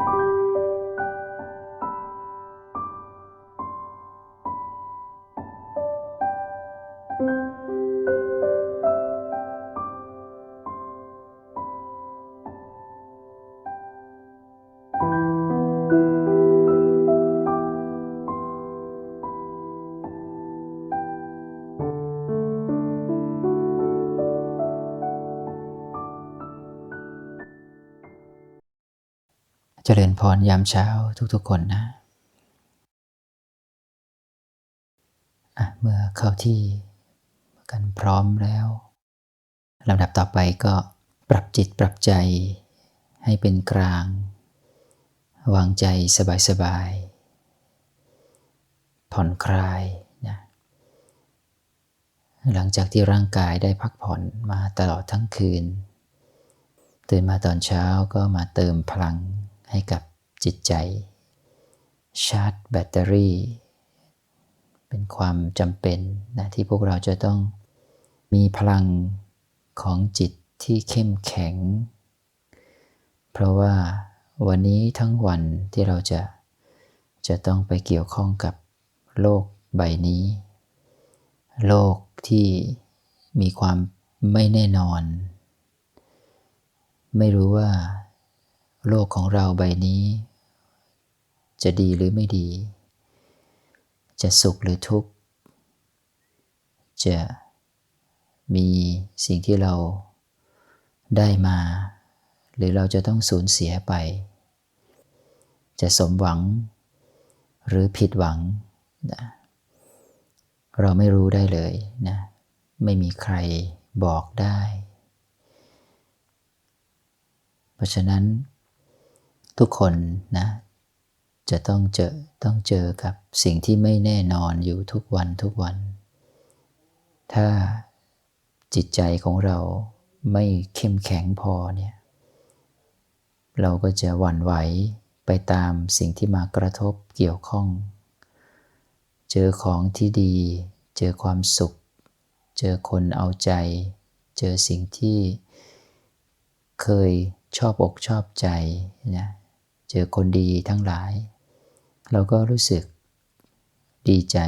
เจริญพรยามเช้าทุกๆคนนะะเมื่อเข้าที่กันพร้อมแล้วลำดับต่อไปก็ปรับจิตปรับใจให้เป็นกลาง วางใจสบายๆผ่อนคลายนะหลังจากที่ร่างกายได้พักผ่อนมาตลอดทั้งคืน ตื่นมาตอนเช้าก็มาเติมพลัง ให้กับจิตใจ ชาร์จแบตเตอรี่ เป็นความจำเป็นนะที่พวกเราจะต้องมีพลังของจิตที่เข้มแข็ง เพราะว่าวันนี้ทั้งวันที่เราจะจะต้องไปเกี่ยวข้องกับโลกใบนี้ โลกที่มีความไม่แน่นอน ไม่รู้ว่า โลกของเราใบนี้ จะดีหรือไม่ดี จะสุขหรือทุกข์ จะมีสิ่งที่เราได้มา หรือเราจะต้องสูญเสียไป จะสมหวังหรือผิดหวังนะเราไม่รู้ได้เลยนะไม่มีใครบอกได้ เพราะฉะนั้น ทุกคนนะ จะต้องเจอต้องเจอกับสิ่งที่ไม่แน่นอนอยู่ทุกวันทุกวัน ถ้าจิตใจของเราไม่เข้มแข็งพอเนี่ย เราก็จะหวั่นไหวไปตามสิ่งที่มากระทบเกี่ยวข้อง เจอของที่ดี เจอความสุข เจอคนเอาใจ เจอสิ่งที่เคยชอบอกชอบใจนะ เจอคนดีทั้งหลาย เราก็รู้สึกดีใจ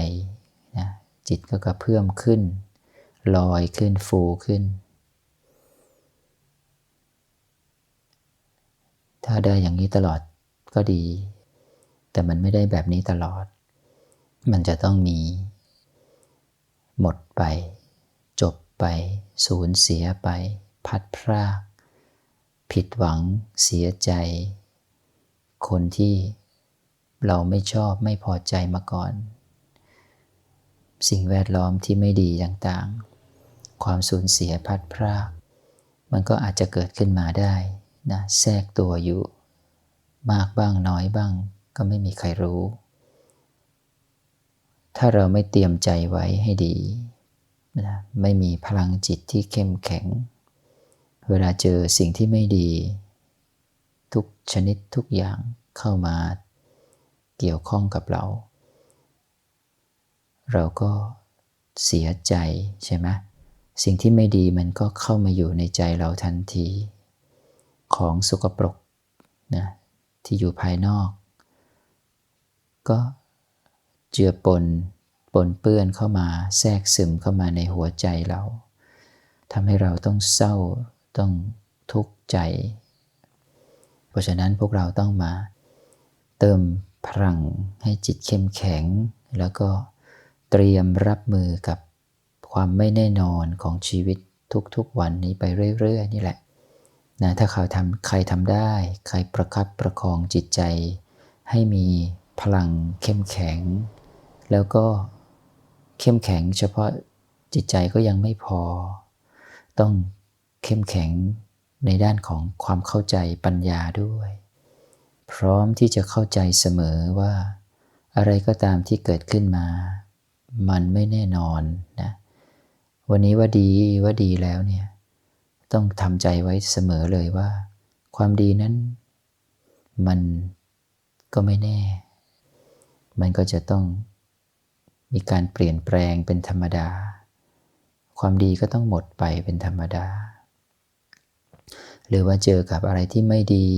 นะจิตก็กระเพื่อมขึ้น ลอยขึ้นฟูขึ้น ถ้าได้อย่างนี้ตลอดก็ดี แต่มันไม่ได้แบบนี้ตลอด มันจะต้องมี หมดไป จบไป สูญเสียไป พัดพราก ผิดหวังเสียใจ คนที่เราไม่ชอบไม่พอใจมาก่อน สิ่งแวดล้อมที่ไม่ดีต่างๆ ความสูญเสียพัดพราก มันก็อาจจะเกิดขึ้นมาได้นะแทรกตัวอยู่ มากบ้างน้อยบ้าง ก็ไม่มีใครรู้ ถ้าเราไม่เตรียมใจไว้ให้ดีนะไม่มีพลังจิตที่เข้มแข็ง เวลาเจอสิ่งที่ไม่ดี ทุกชนิดทุกอย่างเข้ามาเกี่ยวข้องกับเรา เราก็เสียใจใช่ไหมสิ่งที่ไม่ดีมันก็เข้ามาอยู่ในใจเราทันที ของสกปรกนะที่อยู่ภายนอก ก็เจือปนปนเปื้อนเข้ามาแทรกซึมเข้ามาในหัวใจเราทำให้เราต้องเศร้าต้องทุกข์ใจ เพราะฉะนั้นพวกเราต้องมาเติมพลังให้จิตเข้มแข็ง แล้วก็เตรียมรับมือกับความไม่แน่นอนของชีวิตทุกๆวันนี้ไปเรื่อยๆ นี่แหละนะถ้าเขาทำใครทำได้ ใครประคับประคองจิตใจ ให้มีพลังเข้มแข็ง แล้วก็เข้มแข็งเฉพาะจิตใจก็ยังไม่พอ ต้องเข้มแข็ง ในด้านของความเข้าใจปัญญาด้วย พร้อมที่จะเข้าใจเสมอว่า อะไรก็ตามที่เกิดขึ้นมา มันไม่แน่นอนนะวันนี้ว่าดีว่าดีแล้วเนี่ยต้องทำใจไว้เสมอเลยว่า ความดีนั้น มันก็ไม่แน่ มันก็จะต้องมีการเปลี่ยนแปลงเป็นธรรมดา ความดีก็ต้องหมดไปเป็นธรรมดา หรือว่าเจอกับอะไรที่ไม่ดี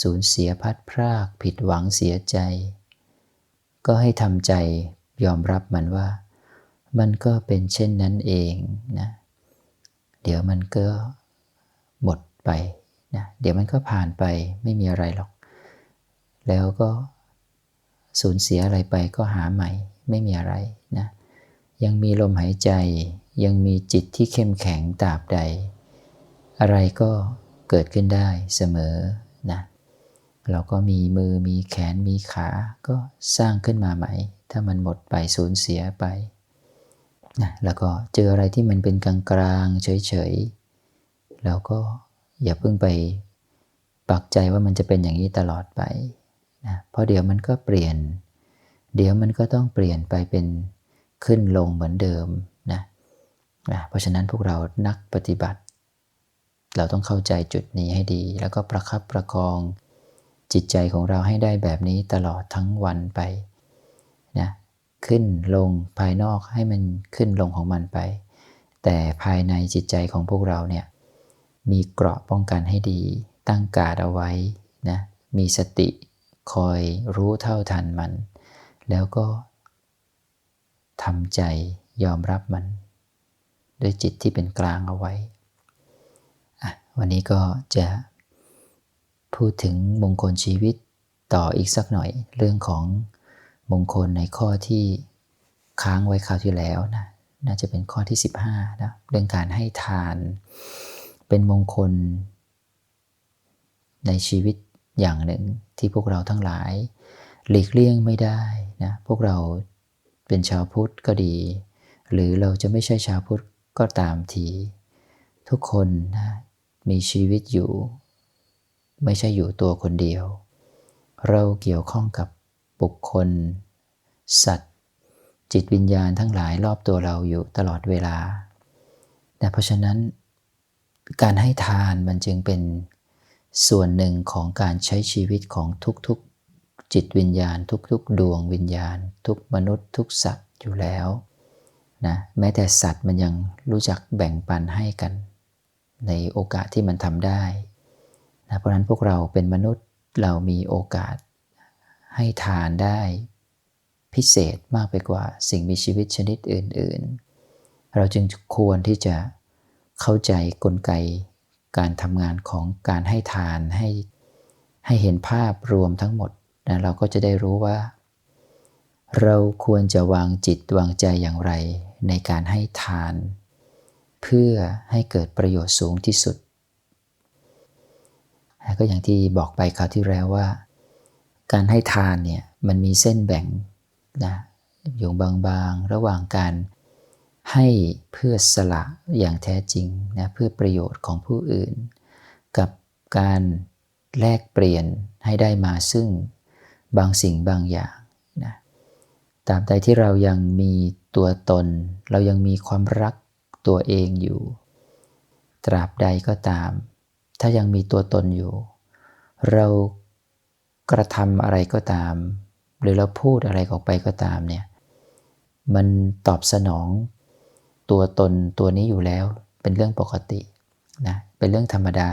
สูญเสียพัดพราก ผิดหวังเสียใจ ก็ให้ทำใจยอมรับมันว่า มันก็เป็นเช่นนั้นเองนะเดี๋ยวมันก็หมดไปนะเดี๋ยวมันก็ผ่านไปไม่มีอะไรหรอก แล้วก็สูญเสียอะไรไปก็หาใหม่ไม่มีอะไรนะยังมีลมหายใจยังมีจิตที่เข้มแข็งตราบใด อะไรก็เกิดขึ้นได้เสมอนะเราก็มีมือมีแขนมีขาก็สร้างขึ้นมาใหม่ ถ้ามันหมดไปสูญเสียไปนะแล้วก็เจออะไรที่มันเป็นกลางกลางเฉยๆแล้วก็อย่าเพิ่งไปปักใจว่ามันจะเป็นอย่างนี้ตลอดไปนะเพราะเดี๋ยวมันก็เปลี่ยน เดี๋ยวมันก็ต้องเปลี่ยนไปเป็นขึ้นลงเหมือนเดิมนะนะเพราะฉะนั้นพวกเรานักปฏิบัติ เราต้องเข้าใจจุดนี้ให้ดี แล้วก็ประคับประคอง จิตใจของเราให้ได้แบบนี้ตลอดทั้งวันไปนะขึ้นลงภายนอกให้มันขึ้นลงของมันไป แต่ภายในจิตใจของพวกเราเนี่ยมีเกราะป้องกันให้ดี ตั้งการเอาไว้นะมีสติคอยรู้เท่าทันมัน แล้วก็ทำใจยอมรับมัน ด้วยจิตที่เป็นกลางเอาไว้ วันนี้ก็จะพูดถึงมงคลชีวิตต่ออีกสักหน่อย เรื่องของมงคลในข้อที่ค้างไว้คราวที่แล้วนะน่าจะเป็นข้อที่ 15นะเรื่องการให้ทานเป็นมงคล ในชีวิตอย่างหนึ่งที่พวกเราทั้งหลาย หลีกเลี่ยงไม่ได้นะพวกเราเป็นชาวพุทธก็ดี หรือเราจะไม่ใช่ชาวพุทธก็ตามที ทุกคนนะ มีชีวิตอยู่ ไม่ใช่อยู่ตัวคนเดียว เราเกี่ยวข้องกับบุคคล สัตว์ จิตวิญญาณทั้งหลายรอบตัวเราอยู่ตลอดเวลาแต่เพราะฉะนั้นการให้ทานมันจึงเป็นส่วนหนึ่งของการใช้ชีวิตของทุกๆ จิตวิญญาณ ทุกๆ ดวงวิญญาณ ทุกมนุษย์ ทุกสัตว์อยู่แล้วนะแม้แต่สัตว์มันยังรู้จักแบ่งปันให้กัน ในโอกาสที่มันทำได้นะเพราะนั้นพวกเราเป็นมนุษย์เรามีโอกาสให้ทานได้พิเศษมากไปกว่าสิ่งมีชีวิตชนิดอื่น ๆ เราจึงควรที่จะเข้าใจกลไกการทำงานของการให้ทานให้ให้เห็นภาพรวมทั้งหมดนะเราก็จะได้รู้ว่า เราควรจะวางจิตวางใจอย่างไรในการให้ทาน เพื่อให้เกิดประโยชน์สูงที่สุด ก็อย่างที่บอกไปคราวที่แล้วว่า การให้ทานเนี่ยมันมีเส้นแบ่งนะอยู่บางๆ ระหว่างการให้เพื่อสละอย่างแท้จริงนะเพื่อประโยชน์ของผู้อื่น กับการแลกเปลี่ยนให้ได้มาซึ่งบางสิ่งบางอย่างนะตามใดที่เรายังมีตัวตน เรายังมีความรัก ตัวเองอยู่ ตราบใดก็ตาม ถ้ายังมีตัวตนอยู่ เรากระทำอะไรก็ตาม หรือเราพูดอะไรออกไปก็ตามเนี่ยมันตอบสนองตัวตนตัวนี้อยู่แล้ว เป็นเรื่องปกตินะเป็นเรื่องธรรมดา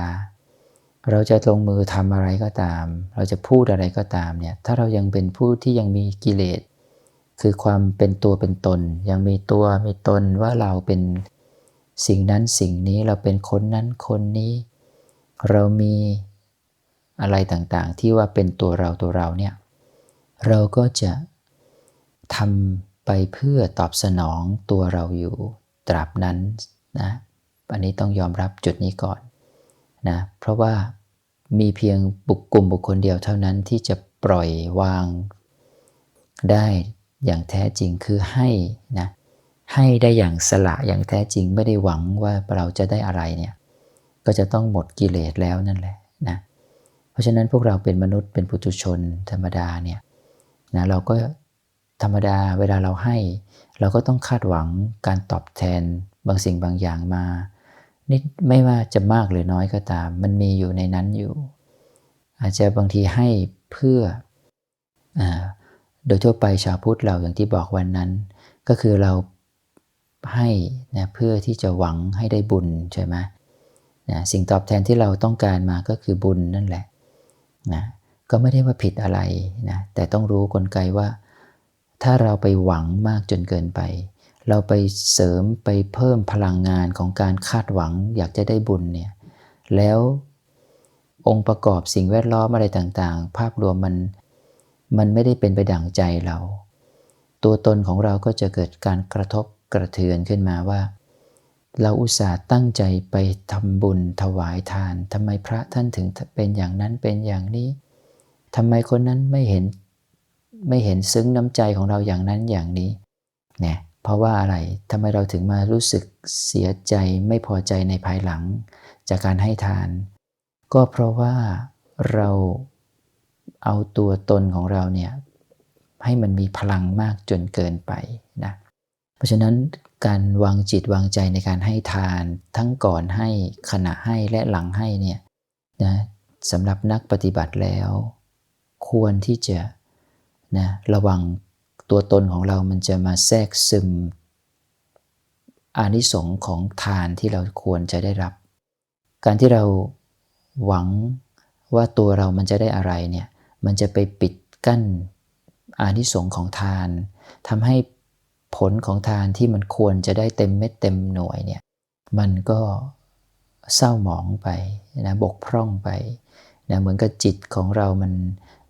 เราจะลงมือทำอะไรก็ตาม เราจะพูดอะไรก็ตามเนี่ยถ้าเรายังเป็นผู้ที่ยังมีกิเลสคือความเป็นตัวเป็นตน ยังมีตัวมีตนว่าเราเป็น สิ่งนั้นสิ่งนี้เราเป็นคนนั้นคนนี้ เรามีอะไรต่างๆ ที่ว่าเป็นตัวเราตัวเราเนี่ยเราก็จะทำไปเพื่อตอบสนองตัวเราอยู่ตราบนั้นนะอันนี้ต้องยอมรับจุดนี้ก่อนนะเพราะว่ามีเพียงบุคกลุ่มบุคคลเดียวเท่านั้นที่จะปล่อยวางได้อย่างแท้จริงคือให้นะ ให้ได้อย่างสละอย่างแท้จริงไม่ได้หวังว่าเราจะได้อะไรเนี่ยก็จะต้องหมดกิเลสแล้วนั่นแหละนะเพราะฉะนั้นพวกเราเป็นมนุษย์เป็นปุถุชนธรรมดาเนี่ยนะเราก็ธรรมดาเวลาเราให้ เราก็ต้องคาดหวังการตอบแทนบางสิ่งบางอย่างมานี่ไม่ว่าจะมากหรือน้อยก็ตาม มันมีอยู่ในนั้นอยู่ อาจจะบางทีให้เพื่ออโดยทั่วไปชาวพุทธเราอย่างที่บอกวันนั้น ก็คือเรา ให้นะเพื่อที่จะหวังให้ได้บุญใช่ไหมนะสิ่งตอบแทนที่เราต้องการมาก็คือบุญนั่นแหละนะก็ไม่ได้ว่าผิดอะไรนะแต่ต้องรู้กลไกว่า ถ้าเราไปหวังมากจนเกินไป เราไปเสริมไปเพิ่มพลังงานของการคาดหวังอยากจะได้บุญเนี่ยแล้วองค์ประกอบสิ่งแวดล้อมอะไรต่างๆ ภาพรวมมันมันไม่ได้เป็นไปดั่งใจเรา ตัวตนของเราก็จะเกิดการกระทบ กระเทือนขึ้นมาว่า เราอุตส่าห์ตั้งใจไปทำบุญถวายทานทำไมพระท่านถึงเป็นอย่างนั้นเป็นอย่างนี้ทำไมคนนั้นไม่เห็นไม่เห็นซึ้งน้ำใจของเราอย่างนั้นอย่างนี้เนี่ยเพราะว่าอะไรทำไมเราถึงมารู้สึกเสียใจไม่พอใจในภายหลัง จากการให้ทาน ก็เพราะว่าเราเอาตัวตนของเราเนี่ยให้มันมีพลังมากจนเกินไป ราะฉะนั้นการวางจิตวางใจในการให้ทาน ทั้งก่อนให้ขณะให้และหลังให้เนี่ยนะสำหรับนักปฏิบัติแล้ว ควรที่จะนะระวังตัวตนของเรามันจะมาแทรกซึมอานิสงส์ของทานที่เราควรจะได้รับ การที่เราหวังว่าตัวเรามันจะได้อะไรเนี่ยมันจะไปปิดกั้นอานิสงส์ของทานทำให้ ผลของทานที่มันควรจะได้เต็มเม็ดเต็มหน่วยเนี่ยมันก็เศร้าหมองไปนะบกพร่องไปนะเหมือนกับจิตของเรามัน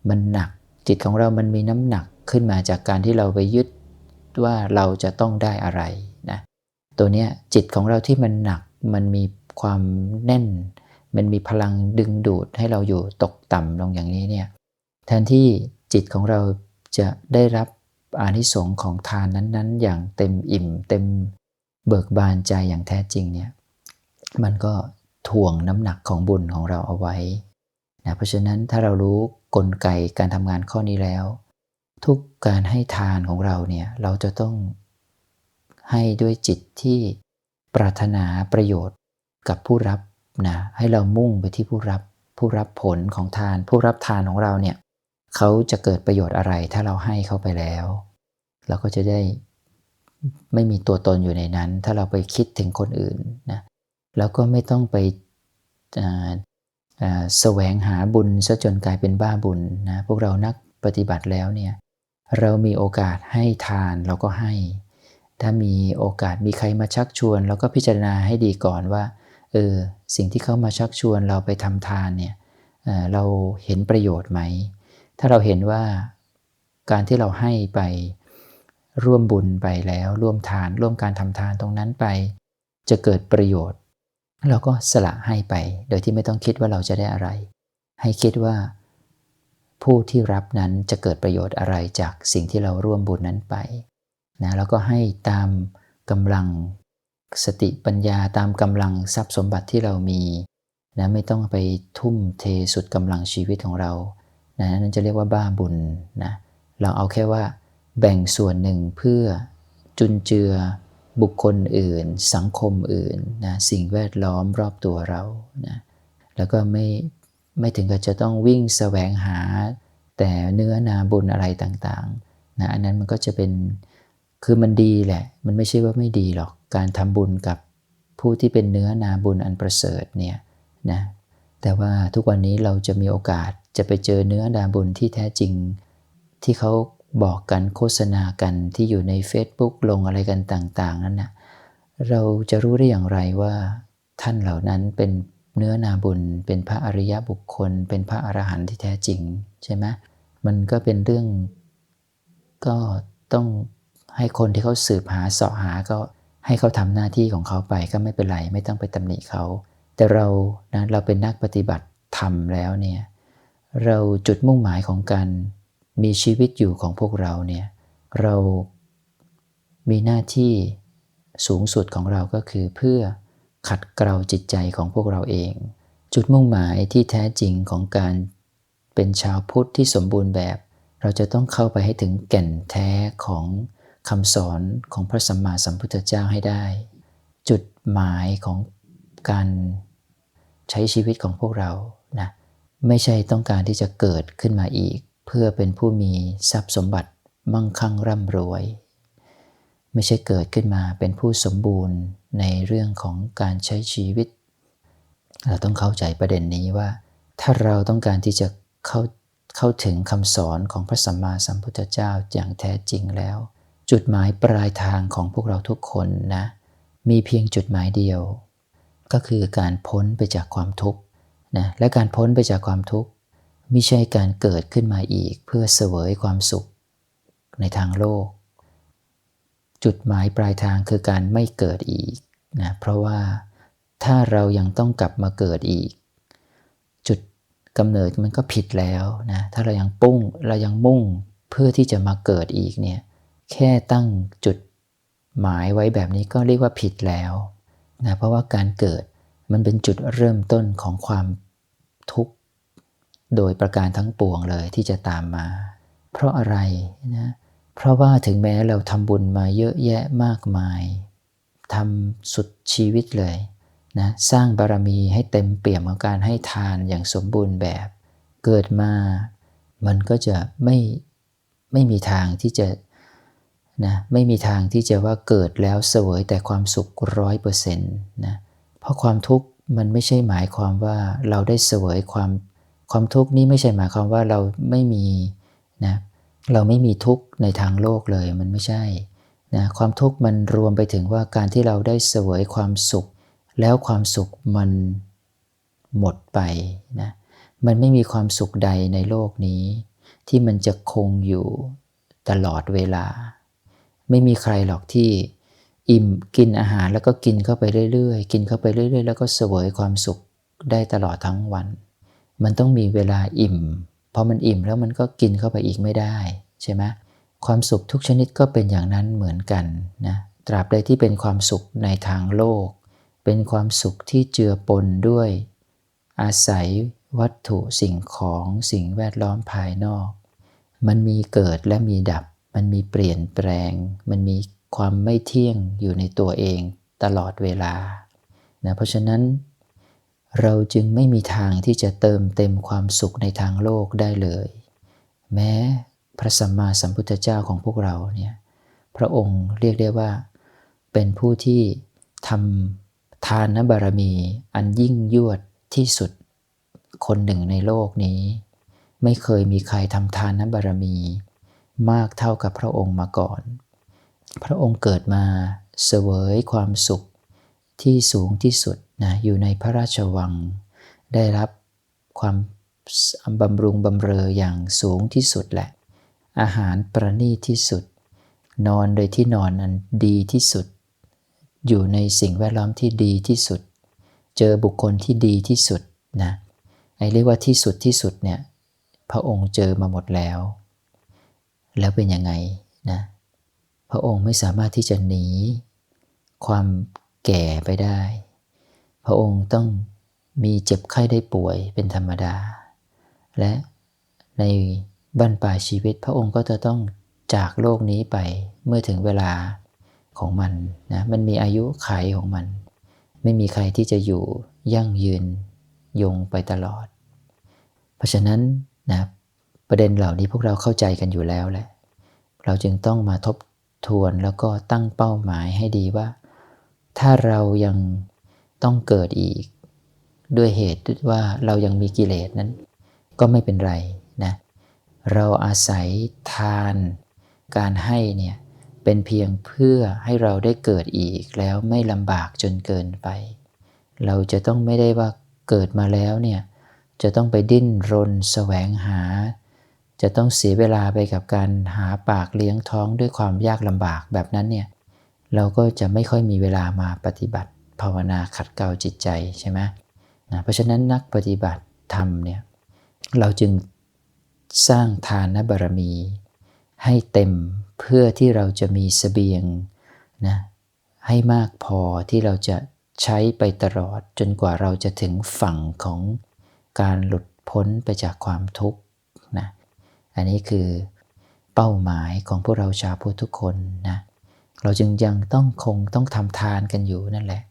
มันหนัก จิตของเรามันมีน้ำหนักขึ้นมาจากการที่เราไปยึดว่าเราจะต้องได้อะไรนะตัวเนี้ยจิตของเราที่มันหนักมันมีความแน่น มันมีพลังดึงดูดให้เราอยู่ตกต่ำลงอย่างนี้เนี่ยแทนที่จิตของเราจะได้รับ อานิสงส์ของทานนั้นๆ อย่างเต็มอิ่ม เต็มเบิกบานใจอย่างแท้จริงเนี่ยมันก็ถ่วงน้ำหนักของบุญของเราเอาไว้นะเพราะฉะนั้นถ้าเรารู้กลไกการทำงานข้อนี้แล้ว ทุกการให้ทานของเราเนี่ยเราจะต้องให้ด้วยจิตที่ปรารถนาประโยชน์กับผู้รับนะให้เรามุ่งไปที่ผู้รับผู้รับผลของทาน ผู้รับทานของเราเนี่ย เขาจะเกิดประโยชน์อะไรถ้าเราให้เขาไปแล้ว เราก็จะได้ไม่มีตัวตนอยู่ในนั้น ถ้าเราไปคิดถึงคนอื่นนะแล้วก็ไม่ต้องไปแสวงหาบุญซะจนกลายเป็นบ้าบุญนะพวกเรานักปฏิบัติแล้วเนี่ยเรามีโอกาสให้ทานเราก็ให้ ถ้ามีโอกาสมีใครมาชักชวน เราก็พิจารณาให้ดีก่อนว่าเออสิ่งที่เขามาชักชวนเราไปทำทานเนี่ยเราเห็นประโยชน์ไหม ถ้าเราเห็นว่าการที่เราให้ไปร่วมบุญไปแล้วร่วมทาน ร่วมการทำทานตรงนั้นไป จะเกิดประโยชน์ เราก็สละให้ไป โดยที่ไม่ต้องคิดว่าเราจะได้อะไร ให้คิดว่าผู้ที่รับนั้นจะเกิดประโยชน์อะไรจากสิ่งที่เราร่วมบุญนั้นไปนะแล้วก็ให้ตามกำลังสติปัญญาตามกำลังทรัพย์สมบัติที่เรามีนะไม่ต้องไปทุ่มเทสุดกำลังชีวิตของเรา นะนั่นจะเรียกว่าบ้าบุญนะเราเอาแค่ว่าแบ่งส่วนหนึ่งเพื่อจุนเจือบุคคลอื่น สังคมอื่นนะสิ่งแวดล้อมรอบตัวเรานะแล้วก็ไม่ไม่ถึงกับจะต้องวิ่งแสวงหา แต่เนื้อนาบุญอะไรต่างๆนะอันนั้นมันก็จะเป็นคือมันดีแหละ มันไม่ใช่ว่าไม่ดีหรอกการทำบุญกับผู้ที่เป็นเนื้อนาบุญอันประเสริฐเนี่ยนะแต่ว่าทุกวันนี้เราจะมีโอกาส จะไปเจอเนื้อดาบุญที่แท้จริง ที่เขาบอกกันโฆษณากันที่อยู่ใน Facebook ลงอะไรกันต่างๆ นั้นนะเราจะรู้ได้อย่างไรว่า ท่านเหล่านั้นเป็นเนื้อนาบุญ เป็นพระอริยบุคคล เป็นพระอรหันต์ที่แท้จริงใช่ไหมมันก็เป็นเรื่องก็ต้องให้คนที่เขาสืบหาเสาะหาก็ให้เขาทำหน้าที่ของเขาไปก็ไม่เป็นไร ไม่ต้องไปตำหนิเขา แต่เรานะเราเป็นนักปฏิบัติธรรมแล้วเนี่ย เราจุดมุ่งหมายของการมีชีวิตอยู่ของพวกเราเนี่ยเรามีหน้าที่สูงสุดของเราก็คือเพื่อขัดเกลาจิตใจของพวกเราเอง จุดมุ่งหมายที่แท้จริงของการเป็นชาวพุทธที่สมบูรณ์แบบ เราจะต้องเข้าไปให้ถึงแก่นแท้ของคำสอนของพระสัมมาสัมพุทธเจ้าให้ได้ จุดหมายของการใช้ชีวิตของพวกเรา ไม่ใช่ต้องการที่จะเกิดขึ้นมาอีก เพื่อเป็นผู้มีทรัพย์สมบัติมั่งคั่งร่ำรวย ไม่ใช่เกิดขึ้นมาเป็นผู้สมบูรณ์ในเรื่องของการใช้ชีวิต เราต้องเข้าใจประเด็นนี้ว่า ถ้าเราต้องการที่จะเข้าเข้าถึงคำสอนของพระสัมมาสัมพุทธเจ้าอย่างแท้จริงแล้ว จุดหมายปลายทางของพวกเราทุกคนนะ มีเพียงจุดหมายเดียว ก็คือการพ้นไปจากความทุกข์ นะและการพ้นไปจากความทุกข์ไม่ใช่การเกิดขึ้นมาอีกเพื่อเสวยความสุข ในทางโลก จุดหมายปลายทางคือการไม่เกิดอีกนะเพราะว่าถ้าเรายังต้องกลับมาเกิดอีก จุดกำเนิดมันก็ผิดแล้วนะถ้าเรายังปุ้งเรายังมุ่งเพื่อที่จะมาเกิดอีกเนี่ยแค่ตั้งจุดหมายไว้แบบนี้ก็เรียกว่าผิดแล้วนะเพราะว่าการเกิดมันเป็นจุดเริ่มต้นของความ ทุกข์โดยประการทั้งปวงเลยที่จะตามมา เพราะอะไรนะเพราะว่าถึงแม้เราทำบุญมาเยอะแยะมากมายทำสุดชีวิตเลยนะสร้างบารมีให้เต็มเปี่ยมกับการให้ทานอย่างสมบูรณ์แบบ เกิดมามันก็จะไม่ไม่มีทางที่จะนะไม่มีทางที่จะว่าเกิดแล้วเสวยแต่ความสุขร้อยเปอร์เซ็นต์นะเพราะความทุกข์ มันไม่ใช่หมายความว่าเราได้เสวยความความทุกข์นี้ไม่ใช่หมายความว่าเราไม่มีนะเราไม่มีทุกข์ในทางโลกเลยมันไม่ใช่นะความทุกข์มันรวมไปถึงว่าการที่เราได้เสวยความสุข แล้วความสุขมันหมดไปนะมันไม่มีความสุขใดในโลกนี้ ที่มันจะคงอยู่ตลอดเวลา ไม่มีใครหรอกที่ อิ่มกินอาหารแล้วก็กินเข้าไปเรื่อยๆ กินเข้าไปเรื่อยๆ แล้วก็เสวยความสุขได้ตลอดทั้งวัน มันต้องมีเวลาอิ่ม พอมันอิ่มแล้วมันก็กินเข้าไปอีกไม่ได้ใช่ไหมความสุขทุกชนิดก็เป็นอย่างนั้นเหมือนกันนะตราบใดที่เป็นความสุขในทางโลก เป็นความสุขที่เจือปนด้วย อาศัยวัตถุสิ่งของสิ่งแวดล้อมภายนอก มันมีเกิดและมีดับ มันมีเปลี่ยนแปลง มันมี ความไม่เที่ยงอยู่ในตัวเองตลอดเวลานะเพราะฉะนั้น เราจึงไม่มีทางที่จะเติมเต็มความสุขในทางโลกได้เลย แม้พระสัมมาสัมพุทธเจ้าของพวกเราเนี่ยพระองค์เรียกได้ว่า เป็นผู้ที่ทำทานบารมีอันยิ่งยวดที่สุดคนหนึ่งในโลกนี้ ไม่เคยมีใครทำทานบารมี มากเท่ากับพระองค์มาก่อน พระองค์เกิดมาเสวยความสุขที่สูงที่สุดนะอยู่ในพระราชวัง ได้รับความบำรุงบำเรออย่างสูงที่สุดแหละ อาหารประณีตที่สุด นอนโดยที่นอนอันดีที่สุด อยู่ในสิ่งแวดล้อมที่ดีที่สุด เจอบุคคลที่ดีที่สุดนะไอ้เรียกว่าที่สุดที่สุดเนี่ยพระองค์เจอมาหมดแล้ว แล้วเป็นยังไงนะ พระองค์ไม่สามารถที่จะหนี ความแก่ไปได้ พระองค์ต้องมีเจ็บไข้ได้ป่วยเป็นธรรมดา และในบั้นปลายชีวิต พระองค์ก็จะต้องจากโลกนี้ไปเมื่อถึงเวลาของมันนะมันมีอายุขัยของมัน ไม่มีใครที่จะอยู่ยั่งยืนยงไปตลอด เพราะฉะนั้นนะประเด็นเหล่านี้พวกเราเข้าใจกันอยู่แล้วแหละเราจึงต้องมาทบ ทวนแล้วก็ตั้งเป้าหมายให้ดีว่า ถ้าเรายังต้องเกิดอีก ด้วยเหตุว่าเรายังมีกิเลสนั้น ก็ไม่เป็นไรนะเราอาศัยทาน การให้เนี่ยเป็นเพียงเพื่อให้เราได้เกิดอีกแล้วไม่ลำบากจนเกินไป เราจะต้องไม่ได้ว่าเกิดมาแล้วเนี่ยจะต้องไปดิ้นรนแสวงหา จะต้องเสียเวลาไปกับการหาปากเลี้ยงท้องด้วยความยากลำบากแบบนั้นเนี่ยเราก็จะไม่ค่อยมีเวลามาปฏิบัติ ภาวนาขัดเกลาจิตใจใช่ไหมนะเพราะฉะนั้นนักปฏิบัติธรรมเนี่ยเราจึงสร้างทานบารมี ให้เต็มเพื่อที่เราจะมีสเสบียงนะให้มากพอที่เราจะใช้ไปตลอดจนกว่าเราจะถึงฝั่งของการหลุดพ้นไปจากความทุกข์ อันนี้คือเป้าหมายของพวกเราชาวพุทธทุกคนนะเราจึงยังต้องคงต้องทำทานกันอยู่นั่นแหละ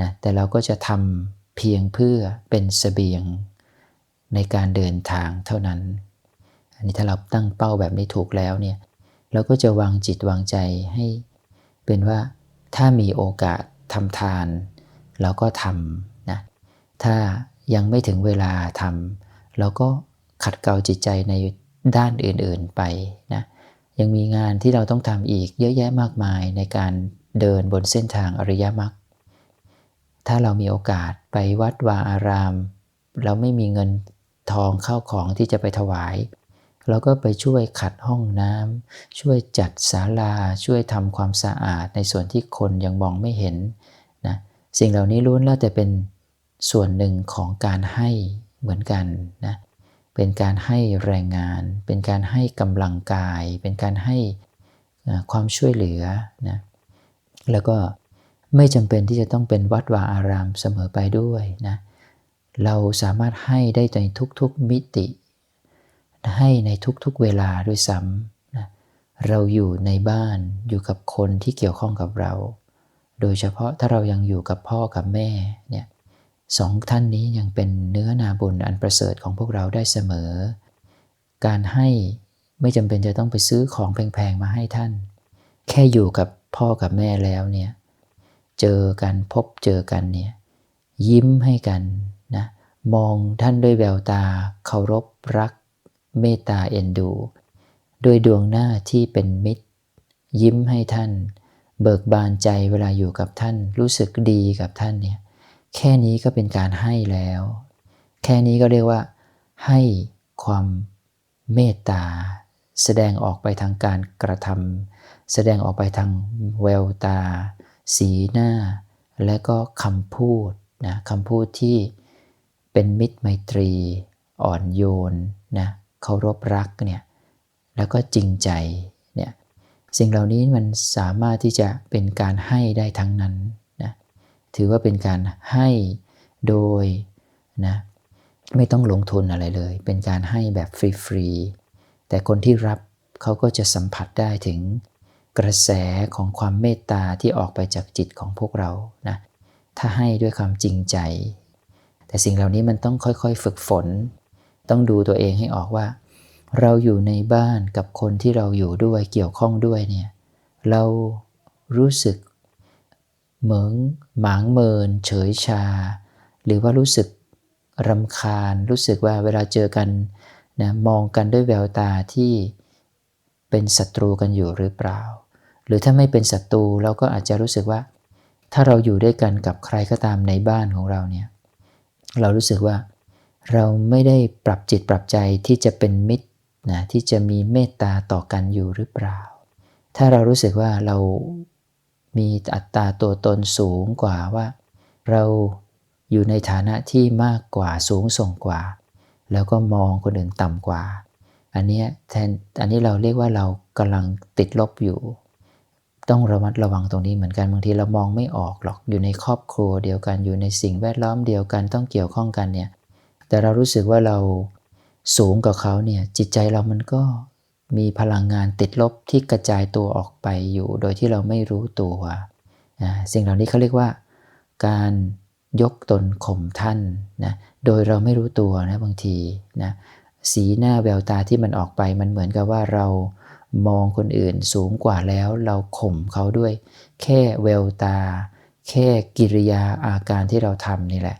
นะแต่เราก็จะทำเพียงเพื่อเป็นสเสบียงในการเดินทางเท่านั้น อันนี้ถ้าเราตั้งเป้าแบบนี้ถูกแล้วเนี่ยเราก็จะวางจิตวางใจให้เป็นว่าถ้ามีโอกาสทำทาน เราก็ทำนะถ้ายังไม่ถึงเวลาทำเราก็ขัดเกลาจิตใจใน ด้านอื่นๆไปนะยังมีงานที่เราต้องทำอีกเยอะแยะมากมายในการเดินบนเส้นทางอริยมรรคถ้าเรามีโอกาสไปวัดวาอาราม เราไม่มีเงินทองเข้าของที่จะไปถวาย เราก็ไปช่วยขัดห้องน้ำช่วยจัดศาลาช่วยทำความสะอาดในส่วนที่คนยังมองไม่เห็นนะสิ่งเหล่านี้ล้วนแล้วแต่เป็นส่วนหนึ่งของการให้เหมือนกันนะ เป็นการให้แรงงาน เป็นการให้กำลังกาย เป็นการให้ความช่วยเหลือนะแล้วก็ไม่จำเป็นที่จะต้องเป็นวัดวาอารามเสมอไปด้วยนะเราสามารถให้ได้ในทุกๆมิติ ให้ในทุกๆเวลาด้วยซ้ำนะเราอยู่ในบ้านอยู่กับคนที่เกี่ยวข้องกับเรา โดยเฉพาะถ้าเรายังอยู่กับพ่อกับแม่เนี่ย สองท่านนี้ยังเป็นเนื้อนาบุญอันประเสริฐของพวกเราได้เสมอ การให้ไม่จำเป็นจะต้องไปซื้อของแพงๆมาให้ท่าน แค่อยู่กับพ่อกับแม่แล้วเนี่ย เจอกันพบเจอกันเนี่ย ยิ้มให้กันนะ มองท่านด้วยแววตาเคารพรัก เมตตาเอ็นดู ด้วยดวงหน้าที่เป็นมิตร ยิ้มให้ท่าน เบิกบานใจเวลาอยู่กับท่าน รู้สึกดีกับท่านเนี่ย แค่นี้ก็เป็นการให้แล้ว แค่นี้ก็เรียกว่า ให้ความเมตตา แสดงออกไปทางการกระทำแสดงออกไปทางแววตา สีหน้า และก็คำพูดนะคำพูดที่เป็นมิตรไมตรี อ่อนโยนนะเคารพรักเนี่ยแล้วก็จริงใจเนี่ยสิ่งเหล่านี้มันสามารถที่จะเป็นการให้ได้ทั้งนั้น ถือว่าเป็นการให้โดยนะไม่ต้องลงทุนอะไรเลย เป็นการให้แบบฟรีๆ แต่คนที่รับเขาก็จะสัมผัสได้ถึงกระแสของความเมตตาที่ออกไปจากจิตของพวกเรานะถ้าให้ด้วยความจริงใจ แต่สิ่งเหล่านี้มันต้องค่อยๆ ฝึกฝน ต้องดูตัวเองให้ออกว่า เราอยู่ในบ้านกับคนที่เราอยู่ด้วยเกี่ยวข้องด้วยเนี่ยเรารู้สึก เหมืองหมางเมิน เฉยชา หรือว่ารู้สึกรำคาญ รู้สึกว่าเวลาเจอกันนะมองกันด้วยแววตาที่เป็นศัตรูกันอยู่หรือเปล่า หรือถ้าไม่เป็นศัตรูเราก็อาจจะรู้สึกว่า ถ้าเราอยู่ด้วยกันกับใครก็ตามในบ้านของเราเนี่ยเรารู้สึกว่าเราไม่ได้ปรับจิตปรับใจที่จะเป็นมิตรนะที่จะมีเมตตาต่อกันอยู่หรือเปล่า ถ้าเรารู้สึกว่าเรา มีอัตตาตัวตนสูงกว่าว่า เราอยู่ในฐานะที่มากกว่าสูงส่งกว่า แล้วก็มองคนอื่นต่ำกว่า อันนี้แทนอันนี้เราเรียกว่าเรากำลังติดลบอยู่ ต้องระมัดระวังตรงนี้เหมือนกันบางทีเรามองไม่ออกหรอกอยู่ในครอบครัวเดียวกันอยู่ในสิ่งแวดล้อมเดียวกันต้องเกี่ยวข้องกันเนี่ยแต่เรารู้สึกว่าเราสูงกว่าเขาเนี่ยจิตใจเรามันก็ มีพลังงานติดลบที่กระจายตัวออกไปอยู่ โดยที่เราไม่รู้ตัวสิ่งเหล่านี้เขาเรียกว่า การยกตนข่มท่านนะโดยเราไม่รู้ตัวนะบางทีนะสีหน้าแววตาที่มันออกไปมันเหมือนกับว่าเรามองคนอื่นสูงกว่าแล้วเราข่มเขาด้วย แค่แววตา แค่กิริยาอาการที่เราทำนี่แหละ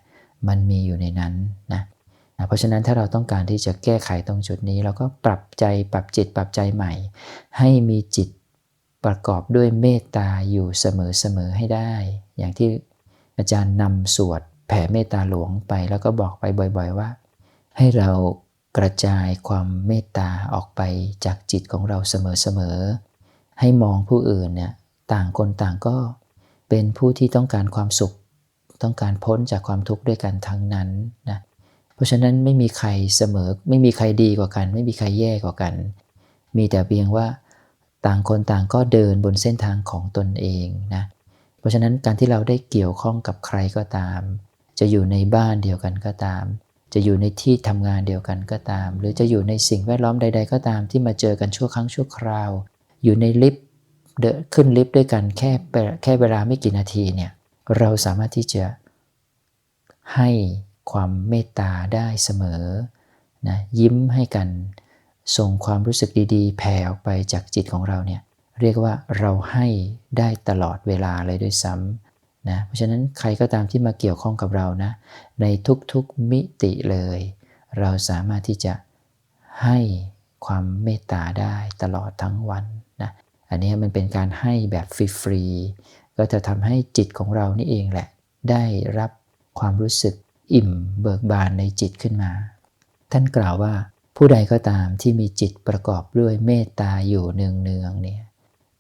มันมีอยู่ในนั้นนะ นะเพราะฉะนั้นถ้าเราต้องการที่จะแก้ไขตรงจุดนี้ เราก็ปรับใจปรับจิตปรับใจใหม่ ให้มีจิตประกอบด้วยเมตตาอยู่เสมอๆให้ได้ อย่างที่อาจารย์นำสวดแผ่เมตตาหลวงไปแล้วก็บอกไปบ่อย ๆ ว่า ให้เรากระจายความเมตตาออกไปจากจิตของเราเสมอๆให้มองผู้อื่นเนี่ยต่างคนต่างก็เป็นผู้ที่ต้องการความสุข ต้องการพ้นจากความทุกข์ด้วยกันทั้งนั้นนะ เพราะฉะนั้นไม่มีใครเสมอ ไม่มีใครดีกว่ากัน ไม่มีใครแย่กว่ากัน มีแต่เพียงว่าต่างคนต่างก็เดินบนเส้นทางของตนเองนะ เพราะฉะนั้นการที่เราได้เกี่ยวข้องกับใครก็ตาม จะอยู่ในบ้านเดียวกันก็ตาม จะอยู่ในที่ทำงานเดียวกันก็ตาม หรือจะอยู่ในสิ่งแวดล้อมใด ๆ ก็ตามที่มาเจอกันชั่วครั้งชั่วคราว อยู่ในลิฟต์เดินขึ้นลิฟต์ด้วยกันแค่แค่เวลาไม่กี่นาทีเนี่ยเราสามารถที่จะให้ ความเมตตาได้เสมอนะยิ้มให้กันส่งความรู้สึกดีๆ แผ่ออกไปจากจิตของเราเนี่ยเรียกว่าเราให้ได้ตลอดเวลาเลยด้วยซ้ำนะเพราะฉะนั้นใครก็ตามที่มาเกี่ยวข้องกับเรานะในทุกๆมิติเลย เราสามารถที่จะให้ความเมตตาได้ตลอดทั้งวันนะอันนี้มันเป็นการให้แบบฟรีๆก็จะทำให้จิตของเรานี่เองแหละ ได้รับความรู้สึก อิ่มเบิกบานในจิตขึ้นมา ท่านกล่าวว่าผู้ใดก็ตามที่มีจิตประกอบด้วยเมตตาอยู่เนืองๆเนี่ย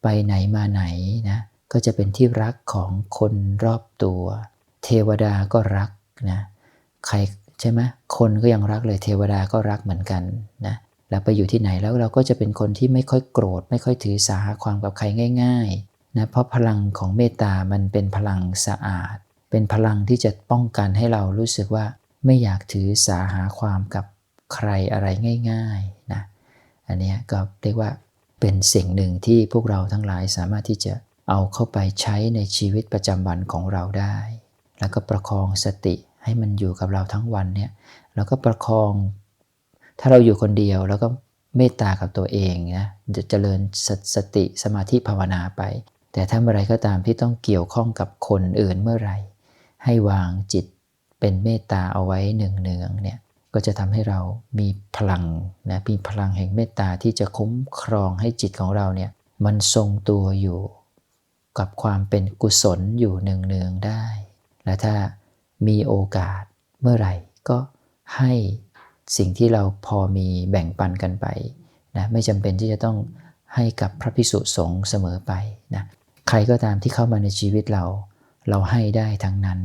ไปไหนมาไหนนะก็จะเป็นที่รักของคนรอบตัว เทวดาก็รักนะใครใช่ไหมคนก็ยังรักเลยเทวดาก็รักเหมือนกันนะแล้วไปอยู่ที่ไหนแล้วเราก็จะเป็นคนที่ไม่ค่อยโกรธ ไม่ค่อยถือสาความกับใครง่ายๆนะเพราะพลังของเมตตามันเป็นพลังสะอาด เป็นพลังที่จะป้องกันให้เรารู้สึกว่าไม่อยากถือสาหาความกับใครอะไรง่ายๆนะอันนี้ก็เรียกว่าเป็นสิ่งหนึ่งที่พวกเราทั้งหลายสามารถที่จะเอาเข้าไปใช้ในชีวิตประจำวันของเราได้ แล้วก็ประคองสติให้มันอยู่กับเราทั้งวันเนี่ยแล้วก็ประคอง ถ้าเราอยู่คนเดียวแล้วก็เมตตากับตัวเองนะจะเจริญสสติสมาธิภาวนาไป แต่ถ้าเมื่อไรก็ตามที่ต้องเกี่ยวข้องกับคนอื่นเมื่อไหร่ ให้วางจิตเป็นเมตตาเอาไว้เนืองๆเนี่ยก็จะทำให้เรามีพลังนะมีพลังแห่งเมตตาที่จะคุ้มครองให้จิตของเราเนี่ยมันทรงตัวอยู่ กับความเป็นกุศลอยู่เนืองๆได้ และถ้ามีโอกาสเมื่อไหร่ก็ให้สิ่งที่เราพอมีแบ่งปันกันไปนะไม่จำเป็นที่จะต้องให้กับพระพิสุสงฆ์เสมอไปนะใครก็ตามที่เข้ามาในชีวิตเรา เราให้ได้ทั้งนั้น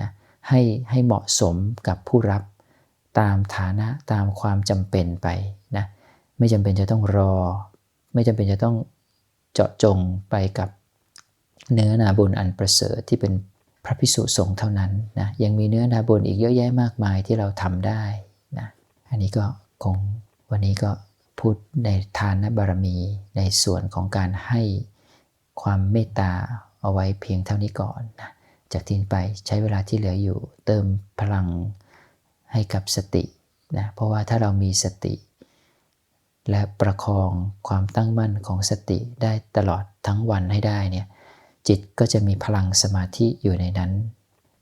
นะให้ให้เหมาะสมกับผู้รับตามฐานะตามความจำเป็นไปนะไม่จำเป็นจะต้องรอ ไม่จำเป็นจะต้องเจาะจงไปกับเนื้อนาบุญอันประเสริฐที่เป็นพระพิสุสงฆ์เท่านั้นนะยังมีเนื้อนาบุญอีกเยอะแยะมากมายที่เราทำได้นะอันนี้ก็คงวันนี้ก็พูดในทานบารมีในส่วนของการให้ความเมตตา เอาไว้เพียงเท่านี้ก่อนนะจากที่ไปใช้เวลาที่เหลืออยู่ เติมพลังให้กับสตินะเพราะว่าถ้าเรามีสติ และประคองความตั้งมั่นของสติได้ตลอดทั้งวันให้ได้เนี่ยจิตก็จะมีพลังสมาธิอยู่ในนั้น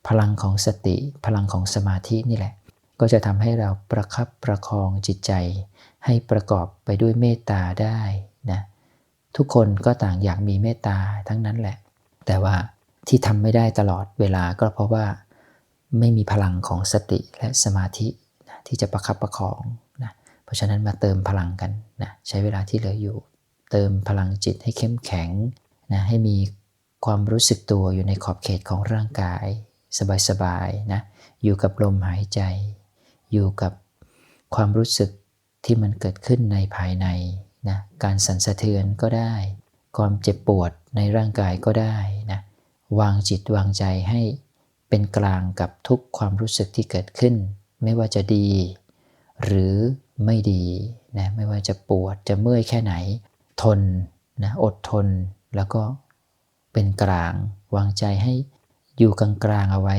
พลังของสติ พลังของสมาธินี่แหละ ก็จะทำให้เราประคับประคองจิตใจ ให้ประกอบไปด้วยเมตตาได้นะทุกคนก็ต่างอยากมีเมตตาทั้งนั้นแหละ แต่ว่าที่ทำไม่ได้ตลอดเวลาก็เพราะว่าไม่มีพลังของสติและสมาธินะที่จะประคับประคองนะเพราะฉะนั้นมาเติมพลังกันนะใช้เวลาที่เหลืออยู่ เติมพลังจิตให้เข้มแข็งนะให้มีความรู้สึกตัวอยู่ในขอบเขตของร่างกาย สบายๆนะอยู่กับลมหายใจ อยู่กับความรู้สึกที่มันเกิดขึ้นในภายในนะการสั่นสะเทือนก็ได้ ความเจ็บปวดในร่างกายก็ได้นะวางจิตวางใจให้เป็นกลางกับทุกความรู้สึกที่เกิดขึ้น ไม่ว่าจะดี หรือไม่ดีนะไม่ว่าจะปวดจะเมื่อยแค่ไหน ทนนะอดทนแล้วก็เป็นกลาง วางใจให้อยู่กลางกลางเอาไว้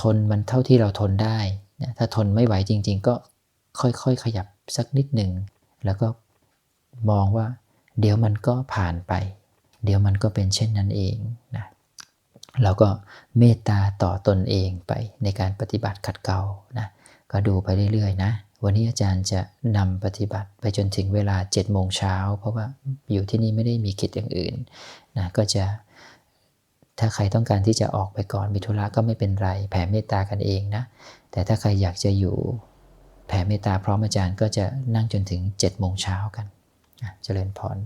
ทนมันเท่าที่เราทนได้นะถ้าทนไม่ไหวจริง ๆ ก็ค่อยๆ ขยับสักนิดหนึ่ง แล้วก็มองว่า เดี๋ยวมันก็ผ่านไป เดี๋ยวมันก็เป็นเช่นนั้นเองนะเราก็เมตตาต่อตนเองไปในการปฏิบัติขัดเกลานะก็ดูไปเรื่อยๆนะวันนี้อาจารย์จะนำปฏิบัติไปจนถึงเวลา7จ็ดโมงเช้าเพราะว่าอยู่ที่นี่ไม่ได้มีกิจอย่างอื่นนะก็จะถ้าใครต้องการที่จะออกไปก่อนมีธุระก็ไม่เป็นไรแผ่เมตตากันเองนะแต่ถ้าใครอยากจะอยู่แผ่เมตตาพร้อมอาจารย์ก็จะนั่งจนถึง7จ็ดโมงเช้ากัน เจริญพร